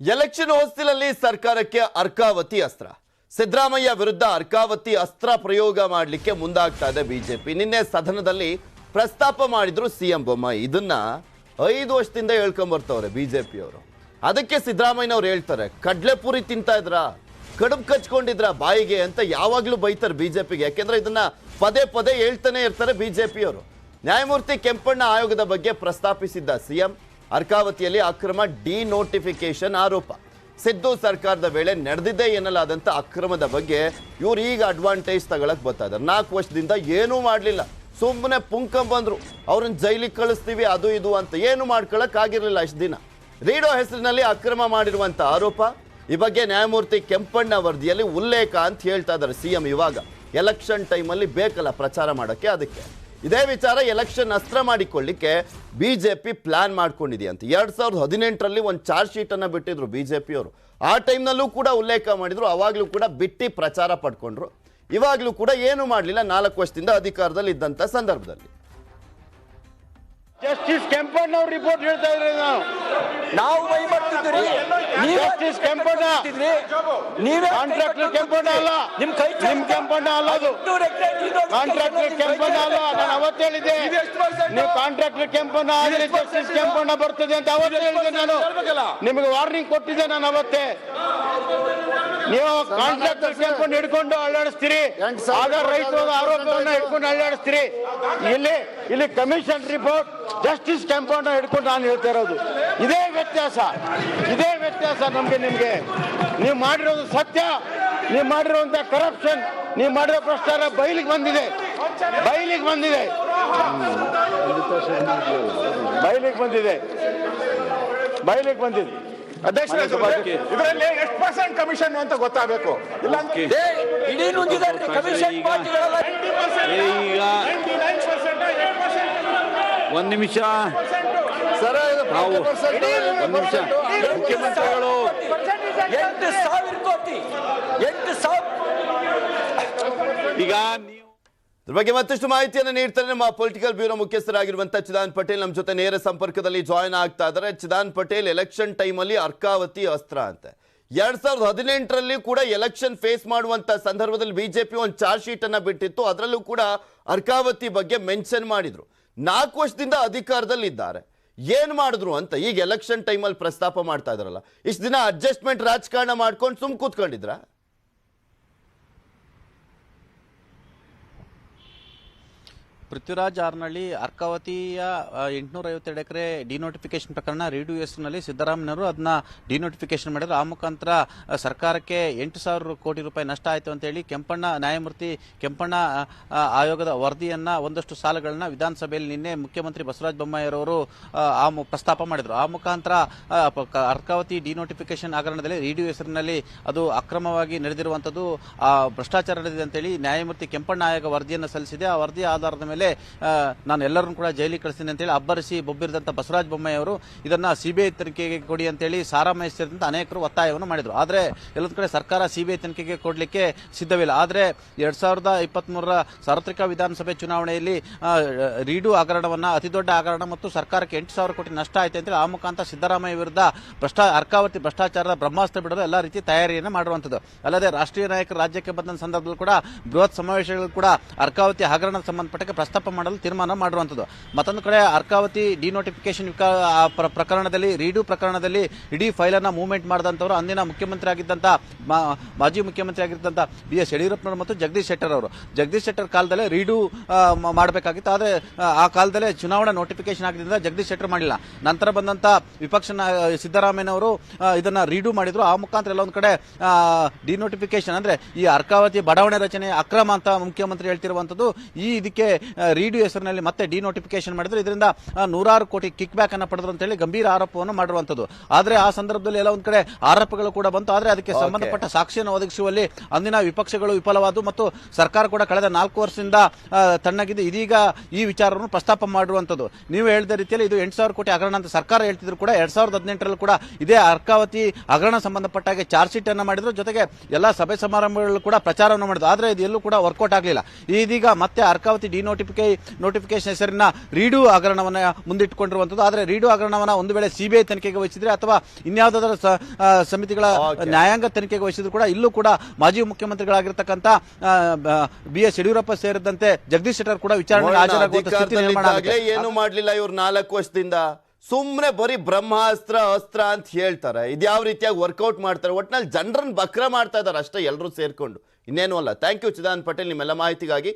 Election ಹೊಸ್ತಿಲಲ್ಲಿ ಸರ್ಕಾರಕ್ಕೆ ಅರ್ಕಾವತಿ ಅಸ್ತ್ರ. ಸಿದ್ದರಾಮಯ್ಯ ವಿರುದ್ಧ ಅರ್ಕಾವತಿ ಅಸ್ತ್ರ ಪ್ರಯೋಗ ಮಾಡಲಿಕ್ಕೆ ಮುಂದಾಗ್ತಾ ಇದೆ ಬಿಜೆಪಿ. ನಿನ್ನೆ ಸದನದಲ್ಲಿ ಪ್ರಸ್ತಾಪ ಮಾಡಿದ್ರು ಸಿಎಂ ಬೊಮ್ಮಾಯಿ. ಇದನ್ನ ಐದು ವರ್ಷದಿಂದ ಹೇಳ್ಕೊಂಬರ್ತವ್ರೆ ಬಿಜೆಪಿಯವರು. ಅದಕ್ಕೆ ಸಿದ್ದರಾಮಯ್ಯನವ್ರು ಹೇಳ್ತಾರೆ ಕಡ್ಲೆಪುರಿ ತಿಂತಾ ಇದ್ರ? ಕಡುಬು ಕಚ್ಕೊಂಡಿದ್ರ ಬಾಯಿಗೆ ಅಂತ ಯಾವಾಗ್ಲೂ ಬೈತಾರೆ ಬಿಜೆಪಿಗೆ. ಯಾಕೆಂದ್ರೆ ಇದನ್ನ ಪದೇ ಪದೇ ಹೇಳ್ತಾನೆ ಇರ್ತಾರೆ ಬಿಜೆಪಿಯವರು. ನ್ಯಾಯಮೂರ್ತಿ ಕೆಂಪಣ್ಣ ಆಯೋಗದ ಬಗ್ಗೆ ಪ್ರಸ್ತಾಪಿಸಿದ್ದ ಸಿಎಂ ಅರ್ಕಾವತಿಯಲ್ಲಿ ಅಕ್ರಮ ಡಿನೋಟಿಫಿಕೇಶನ್ ಆರೋಪ. ಸಿದ್ದು ಸರ್ಕಾರದ ವೇಳೆ ನಡೆದಿದ್ದೇ ಎನ್ನಲಾದಂಥ ಅಕ್ರಮದ ಬಗ್ಗೆ ಇವ್ರು ಈಗ ಅಡ್ವಾಂಟೇಜ್ ತಗೊಳಕ್ಕೆ ಬರ್ತಾ ಇದ್ದಾರೆ ನಾಲ್ಕು ವರ್ಷದಿಂದ ಏನೂ ಮಾಡಲಿಲ್ಲ. ಸುಮ್ಮನೆ ಪುಂಕ ಬಂದರು. ಅವ್ರನ್ನ ಜೈಲಿಗೆ ಕಳಿಸ್ತೀವಿ, ಅದು ಇದು ಅಂತ ಏನು ಮಾಡ್ಕೊಳಕ್ ಆಗಿರಲಿಲ್ಲ ಅಷ್ಟು ದಿನ. ರೀಡೋ ಹೆಸರಿನಲ್ಲಿ ಅಕ್ರಮ ಮಾಡಿರುವಂಥ ಆರೋಪ. ಈ ಬಗ್ಗೆ ನ್ಯಾಯಮೂರ್ತಿ ಕೆಂಪಣ್ಣ ವರದಿಯಲ್ಲಿ ಉಲ್ಲೇಖ ಅಂತ ಹೇಳ್ತಾ ಇದ್ದಾರೆ ಸಿಎಂ ಇವಾಗ. ಎಲೆಕ್ಷನ್ ಟೈಮಲ್ಲಿ ಬೇಕಲ್ಲ ಪ್ರಚಾರ ಮಾಡೋಕ್ಕೆ ಅದಕ್ಕೆ. ಇದೇ ವಿಚಾರ ಎಲೆಕ್ಷನ್ ಅಸ್ತ್ರ ಮಾಡಿಕೊಳ್ಳಿಕ್ಕೆ ಬಿ ಜೆ ಪಿ ಪ್ಲಾನ್ ಮಾಡ್ಕೊಂಡಿದೆಯಂತೆ ಎರಡ್ ಸಾವಿರದ ಹದಿನೆಂಟರಲ್ಲಿ ಒಂದು ಚಾರ್ಜ್ ಶೀಟ್ ಬಿ ಬಿಟ್ಟಿದ್ರು ಪಿಯವರು ಆ ಟೈಮ್ನಲ್ಲೂ ಕೂಡ ಉಲ್ಲೇಖ ಮಾಡಿದ್ರು, ಅವಾಗಲೂ ಕೂಡ ಬಿಟ್ಟಿ ಪ್ರಚಾರ ಪಡ್ಕೊಂಡ್ರು. ಇವಾಗಲೂ ಕೂಡ ಏನು ಮಾಡಲಿಲ್ಲ ನಾಲ್ಕು ವರ್ಷದಿಂದ ಅಧಿಕಾರದಲ್ಲಿ ಇದ್ದಂಥ ಸಂದರ್ಭದಲ್ಲಿ. ಜಸ್ಟಿಸ್ ಕೆಂಪಣ್ಣ ಅವ್ರ ರಿಪೋರ್ಟ್ ಹೇಳ್ತಾ ಇದ್ರಿ ನಾವು. ನಾವು ಬೈ ಮಾಡ್ತಿದ್ರಿ ಜಸ್ಟಿಸ್ ಕೆಂಪಣ್ಣ. ನೀವೇ ಕಾಂಟ್ರಾಕ್ಟರ್ ಕೆಂಪಣ್ಣ ಅಲ್ಲ. ನಿಮ್ ಕೈ ನಿಮ್ ಕೆಂಪಣ್ಣ ಅಲ್ಲ ಅದು. ಕಾಂಟ್ರಾಕ್ಟರ್ ಕೆಂಪಣ್ಣ ಅಲ್ಲ. ನಾನು ಅವತ್ತು ಹೇಳಿದ್ದೆ. ನೀವು ಕಾಂಟ್ರಾಕ್ಟರ್ ಕೆಂಪಣ್ಣ ಆದ್ರೆ ಜಸ್ಟಿಸ್ ಕೆಂಪಣ್ಣ ಬರ್ತದೆ ಅಂತ ಅವತ್ತು ಹೇಳಿದೆ ನಾನು. ನಿಮಗೆ ವಾರ್ನಿಂಗ್ ಕೊಟ್ಟಿದ್ದೆ ನಾನು ಅವತ್ತೇ. ನೀವು ಕಾಂಟ್ರಾಕ್ಟರ್ ಕೇಳ್ಕೊಂಡು ಹಿಡ್ಕೊಂಡು ಅಲ್ಲಾಡಿಸ್ತೀರಿ. ಆಗ ರೈತರ ಆರೋಪವನ್ನ ಹಿಡ್ಕೊಂಡು ಅಲ್ಲಾಡಿಸ್ತೀರಿ. ಇಲ್ಲಿ ಇಲ್ಲಿ ಕಮಿಷನ್ ರಿಪೋರ್ಟ್ ಜಸ್ಟಿಸ್ ಕ್ಯಾಂಪೌಂಡ್ ಹಿಡ್ಕೊಂಡು ನಾನು ಹೇಳ್ತಾ ಇರೋದು. ಇದೇ ವ್ಯತ್ಯಾಸ. ಇದೇ ವ್ಯತ್ಯಾಸ ನಮ್ಗೆ ನಿಮ್ಗೆ. ನೀವು ಮಾಡಿರೋದು ಸತ್ಯ. ನೀವು ಮಾಡಿರುವಂತ ಕರಪ್ಷನ್ ನೀವು ಮಾಡಿರೋ ಪ್ರಶ್ನೆ ಬಯಲಿಗೆ ಬಂದಿದೆ. ಬಯಲಿಗೆ ಬಂದಿದೆ. ಬಯಲಿಗೆ ಬಂದಿದೆ. ಬಯಲಿಗೆ ಬಂದಿದೆ. ಅಧ್ಯಕ್ಷರೇ ಇದರಲ್ಲಿ ಎಷ್ಟು ಪರ್ಸೆಂಟ್ ಕಮಿಷನ್ ಅಂತ ಗೊತ್ತಾಗಬೇಕು? ಇಲ್ಲ ಇಡೀ ಕಮಿಷನ್ ಈಗ. ಒಂದ್ ನಿಮಿಷ. ನಾವು ಒಂದ್ ನಿಮಿಷ. ಮುಖ್ಯಮಂತ್ರಿಗಳು ಎಂಟು ಸಾವಿರ ಕೋಟಿ. ಎಂಟು ಸಾವಿರ ಈಗ ನೀವು ಇದ್ರ ಬಗ್ಗೆ ಮತ್ತಷ್ಟು ಮಾಹಿತಿಯನ್ನು ನೀಡ್ತಾರೆ ನಮ್ಮ ಪೊಲಿಟಿಕಲ್ ಬ್ಯೂರೋ ಮುಖ್ಯಸ್ಥರಾಗಿರುವಂತ ಚಿದಾನ್ ಪಟೇಲ್. ನಮ್ಮ ಜೊತೆ ನೇರ ಸಂಪರ್ಕದಲ್ಲಿ ಜಾಯ್ನ್ ಆಗ್ತಾ ಇದ್ದಾರೆ. ಚಿದಾನ್ ಪಟೇಲ್ ಎಲೆಕ್ಷನ್ ಟೈಮಲ್ಲಿ ಅರ್ಕಾವತಿ ಅಸ್ತ್ರ ಅಂತೆ. ಎರಡ್ ಸಾವಿರದ ಹದಿನೆಂಟರಲ್ಲಿ ಕೂಡ ಎಲೆಕ್ಷನ್ ಫೇಸ್ ಮಾಡುವಂತ ಸಂದರ್ಭದಲ್ಲಿ ಬಿಜೆಪಿ ಒಂದು ಚಾರ್ಜ್ ಶೀಟ್ ಅನ್ನ ಬಿಟ್ಟಿತ್ತು. ಅದರಲ್ಲೂ ಕೂಡ ಅರ್ಕಾವತಿ ಬಗ್ಗೆ ಮೆನ್ಷನ್ ಮಾಡಿದ್ರು. ನಾಲ್ಕು ವರ್ಷದಿಂದ ಅಧಿಕಾರದಲ್ಲಿ ಇದ್ದಾರೆ. ಏನ್ ಮಾಡಿದ್ರು ಅಂತ ಈಗ ಎಲೆಕ್ಷನ್ ಟೈಮಲ್ಲಿ ಪ್ರಸ್ತಾಪ ಮಾಡ್ತಾ ಇದಾರಲ್ಲ ಇಷ್ಟು ದಿನ ಅಡ್ಜಸ್ಟ್ಮೆಂಟ್ ರಾಜಕಾರಣ ಮಾಡ್ಕೊಂಡು ಸುಮ್ ಕೂತ್ಕೊಂಡಿದ್ರಾ? ಪೃಥ್ವಿರಾಜ್ ಆರ್ನಳ್ಳಿ ಅರ್ಕಾವತಿಯ ಎಂಟುನೂರ ಐವತ್ತೆರಡು ಎಕರೆ ಡಿನೋಟಿಫಿಕೇಶನ್ ಪ್ರಕರಣ ರೇಡಿಯೋ ಹೆಸರಿನಲ್ಲಿ ಸಿದ್ದರಾಮಯ್ಯವರು ಅದನ್ನ ಡಿನೋಟಿಫಿಕೇಶನ್ ಮಾಡಿದ್ರು. ಆ ಮುಖಾಂತರ ಸರ್ಕಾರಕ್ಕೆ ಎಂಟು ಸಾವಿರ ಕೋಟಿ ರೂಪಾಯಿ ನಷ್ಟ ಆಯಿತು ಅಂತೇಳಿ ಕೆಂಪಣ್ಣ ನ್ಯಾಯಮೂರ್ತಿ ಕೆಂಪಣ್ಣ ಆಯೋಗದ ವರದಿಯನ್ನ ಒಂದಷ್ಟು ಸಾಲಗಳನ್ನ ವಿಧಾನಸಭೆಯಲ್ಲಿ ನಿನ್ನೆ ಮುಖ್ಯಮಂತ್ರಿ ಬಸವರಾಜ ಬೊಮ್ಮಾಯಿರವರು ಆ, ಪ್ರಸ್ತಾಪ ಮಾಡಿದ್ರು. ಆ ಮುಖಾಂತರ ಅರ್ಕಾವತಿ ಡಿನೋಟಿಫಿಕೇಶನ್ ಹಗರಣದಲ್ಲಿ ರೇಡಿಯೋ ಹೆಸರಿನಲ್ಲಿ ಅದು ಅಕ್ರಮವಾಗಿ ನಡೆದಿರುವಂತದ್ದು ಆ ಭ್ರಷ್ಟಾಚಾರ ನಡೆದಿದೆ ಅಂತೇಳಿ ನ್ಯಾಯಮೂರ್ತಿ ಕೆಂಪಣ್ಣ ಆಯೋಗ ವರದಿಯನ್ನು ಸಲ್ಲಿಸಿದೆ. ಆ ವರದಿಯ ಆಧಾರದ ಮೇಲೆ ಆ, ನಾನು ಎಲ್ಲರನ್ನು ಕೂಡ ಜೈಲಿಗೆ ಕಳಿಸ್ತೀನಿ ಅಂತೇಳಿ ಅಬ್ಬರಿಸಿ ಬೊಬ್ಬಿರಿದಂಥ ಬಸವರಾಜ ಬೊಮ್ಮಾಯಿ ಅವರು ಇದನ್ನ ಸಿಬಿಐ ತನಿಖೆಗೆ ಕೊಡಿ ಅಂತೇಳಿ ಸಾರಾಮಹೇಶ್ ಸೇರಿದಂತೆ ಅನೇಕರು ಒತ್ತಾಯವನ್ನು ಮಾಡಿದ್ರು. ಆದರೆ ಎಲ್ಲದ ಕಡೆ ಸರ್ಕಾರ ಸಿಬಿಐ ತನಿಖೆಗೆ ಕೊಡಲಿಕ್ಕೆ ಸಿದ್ಧವಿಲ್ಲ. ಆದ್ರೆ ಎರಡು ಸಾವಿರದ ಇಪ್ಪತ್ತ್ಮೂರರ ಸಾರ್ವತ್ರಿಕ ವಿಧಾನಸಭೆ ಚುನಾವಣೆಯಲ್ಲಿ ರೀಡು ಹಗರಣವನ್ನು ಅತಿದೊಡ್ಡ ಹಗರಣ ಮತ್ತು ಸರ್ಕಾರಕ್ಕೆ ಎಂಟು ಸಾವಿರ ಕೋಟಿ ನಷ್ಟ ಆಯಿತು ಅಂತೇಳಿ ಆ ಮುಖಾಂತರ ಸಿದ್ದರಾಮಯ್ಯ ವಿರುದ್ಧ ಭ್ರಷ್ಟಾ ಅರ್ಕಾವತಿ ಭ್ರಷ್ಟಾಚಾರದ ಬ್ರಹ್ಮಾಸ್ತ್ರ ಬಿಡಲು ಎಲ್ಲಾ ರೀತಿ ತಯಾರಿಯನ್ನು ಮಾಡುವಂಥದ್ದು ಅಲ್ಲದೆ ರಾಷ್ಟ್ರೀಯ ನಾಯಕರು ರಾಜ್ಯಕ್ಕೆ ಬಂದ ಸಂದರ್ಭದಲ್ಲಿ ಕೂಡ ಬೃಹತ್ ಸಮಾವೇಶಗಳು ಕೂಡ ಅರ್ಕಾವತಿ ಹಗರಣ ಸಂಬಂಧಪಟ್ಟಕ್ಕೆ ಪ್ರಸ್ತಾಪ ಮಾಡಲು ತೀರ್ಮಾನ ಮಾಡಿರುವಂಥದ್ದು ಮತ್ತೊಂದು ಕಡೆ ಅರ್ಕಾವತಿ ಡಿನೋಟಿಫಿಕೇಶನ್ ಪ್ರಕರಣದಲ್ಲಿ ರೀಡು ಪ್ರಕರಣದಲ್ಲಿ ಇಡೀ ಫೈಲನ್ನು ಮೂವ್ಮೆಂಟ್ ಮಾಡಿದಂಥವ್ರು ಅಂದಿನ ಮುಖ್ಯಮಂತ್ರಿ ಆಗಿದ್ದಂಥ ಮಾಜಿ ಮುಖ್ಯಮಂತ್ರಿ ಆಗಿದ್ದಂಥ ಬಿ ಎಸ್ ಯಡಿಯೂರಪ್ಪನವರು ಮತ್ತು ಜಗದೀಶ್ ಶೆಟ್ಟರ್ ಅವರು. ಜಗದೀಶ್ ಶೆಟ್ಟರ್ ಕಾಲದಲ್ಲೇ ರೀಡು ಮಾಡಬೇಕಾಗಿತ್ತು. ಆದರೆ ಆ, ಕಾಲದಲ್ಲೇ ಚುನಾವಣಾ ನೋಟಿಫಿಕೇಶನ್ ಆಗಿದ್ದರಿಂದ ಜಗದೀಶ್ ಶೆಟ್ಟರ್ ಮಾಡಿಲ್ಲ ನಂತರ ಬಂದಂಥ ವಿಪಕ್ಷ ಸಿದ್ದರಾಮಯ್ಯನವರು ಇದನ್ನು ರೀಡು ಮಾಡಿದರು. ಆ ಮುಖಾಂತರ ಎಲ್ಲ ಒಂದ್ ಕಡೆ ಡಿನೋಟಿಫಿಕೇಶನ್ ಅಂದರೆ ಈ ಅರ್ಕಾವತಿ ಬಡಾವಣೆ ರಚನೆ ಅಕ್ರಮ ಅಂತ ಮುಖ್ಯಮಂತ್ರಿ ಹೇಳ್ತಿರುವಂಥದ್ದು ಈ ಇದಕ್ಕೆ ರೀಡು ಹೆಸರಿನಲ್ಲಿ ಮತ್ತೆ ಡಿನೋಟಿಫಿಕೇಶನ್ ಮಾಡಿದ್ರು. ಇದರಿಂದ ನೂರಾರು ಕೋಟಿ ಕಿಕ್ ಬ್ಯಾಕ್ ಅನ್ನ ಪಡೆದ್ರು ಅಂತ ಹೇಳಿ ಗಂಭೀರ ಆರೋಪವನ್ನು ಮಾಡಿರುವಂತದ್ದು ಆದ್ರೆ ಆ ಸಂದರ್ಭದಲ್ಲಿ ಎಲ್ಲ ಒಂದ್ ಕಡೆ ಆರೋಪಗಳು ಕೂಡ ಬಂತು. ಆದ್ರೆ ಅದಕ್ಕೆ ಸಂಬಂಧಪಟ್ಟ ಸಾಕ್ಷಿಯನ್ನು ಒದಗಿಸುವಲ್ಲಿ ಅಂದಿನ ವಿಪಕ್ಷಗಳು ವಿಫಲವಾದವು ಮತ್ತು ಸರ್ಕಾರ ಕೂಡ ಕಳೆದ ನಾಲ್ಕು ವರ್ಷದಿಂದ ತಣ್ಣಗಿದ್ದು ಇದೀಗ ಈ ವಿಚಾರವನ್ನು ಪ್ರಸ್ತಾಪ ಮಾಡಿರುವಂತದ್ದು ನೀವು ಹೇಳಿದ ರೀತಿಯಲ್ಲಿ ಇದು ಎಂಟು ಸಾವಿರ ಕೋಟಿ ಹಗರಣ ಅಂತ ಸರ್ಕಾರ ಹೇಳ್ತಿದ್ರು ಕೂಡ ಎರಡ್ ಸಾವಿರದ ಹದಿನೆಂಟರಲ್ಲಿ ಕೂಡ ಇದೇ ಅರ್ಕಾವತಿ ಹಗರಣ ಸಂಬಂಧಪಟ್ಟ ಹಾಗೆ ಚಾರ್ಜ್ ಶೀಟ್ ಅನ್ನು ಮಾಡಿದ್ರು. ಜೊತೆಗೆ ಎಲ್ಲಾ ಸಭೆ ಸಮಾರಂಭಗಳು ಕೂಡ ಪ್ರಚಾರವನ್ನು ಮಾಡಿದ್ರು. ಆದ್ರೆ ಇದು ಎಲ್ಲೂ ಕೂಡ ವರ್ಕೌಟ್ ಆಗಲಿಲ್ಲ. ಇದೀಗ ಮತ್ತೆ ಅರ್ಕಾವತಿ ಡಿನೋಟಿಫಿಕೇಶನ್ ನೋಟಿಫಿಕೇ ನೋಟಿಫಿಕೇಶನ್ ಹೆಸರಿನ ರೀಡು ಹಗರಣವನ್ನು ಮುಂದಿಟ್ಟುಕೊಂಡಿರುವಂಥದ್ದು ಆದರೆ ರೀಡು ಹಗರಣವನ್ನು ಒಂದು ವೇಳೆ ಸಿಬಿಐ ತನಿಖೆಗೆ ವಹಿಸಿದ್ರೆ ಅಥವಾ ಇನ್ಯಾವುದಾದ್ರೂ ಸಮಿತಿಗಳ ನ್ಯಾಯಾಂಗ ತನಿಖೆಗೆ ವಹಿಸಿದ್ರು ಕೂಡ ಇಲ್ಲೂ ಕೂಡ ಮಾಜಿ ಮುಖ್ಯಮಂತ್ರಿಗಳಾಗಿರ್ತಕ್ಕಂಥ ಬಿ ಎಸ್ ಯಡಿಯೂರಪ್ಪ ಸೇರಿದಂತೆ ಜಗದೀಶ್ ಶೆಟ್ಟರ್ ಕೂಡ ವಿಚಾರಣೆ ಹಾಜರಾಗುವಂತ ಏನು ಮಾಡಲಿಲ್ಲ ಇವ್ರು ನಾಲ್ಕು ವರ್ಷದಿಂದ? ಸುಮ್ಮನೆ ಬರೀ ಬ್ರಹ್ಮಾಸ್ತ್ರ ಅಸ್ತ್ರ ಅಂತ ಹೇಳ್ತಾರೆ. ಇದ್ಯಾವ ರೀತಿಯಾಗಿ ವರ್ಕೌಟ್ ಮಾಡ್ತಾರೆ? ಒಟ್ನಲ್ಲಿ ಜನರನ್ನು ಬಕ್ರ ಮಾಡ್ತಾ ಇದ್ದಾರೆ ಅಷ್ಟೇ ಎಲ್ಲರೂ ಸೇರ್ಕೊಂಡು. ಇನ್ನೇನು ಅಲ್ಲ. ಥ್ಯಾಂಕ್ ಯು ಚಿದಾನಂದ್ ಪಟೇಲ್ ನಿಮ್ಮೆಲ್ಲ ಮಾಹಿತಿಗಾಗಿ.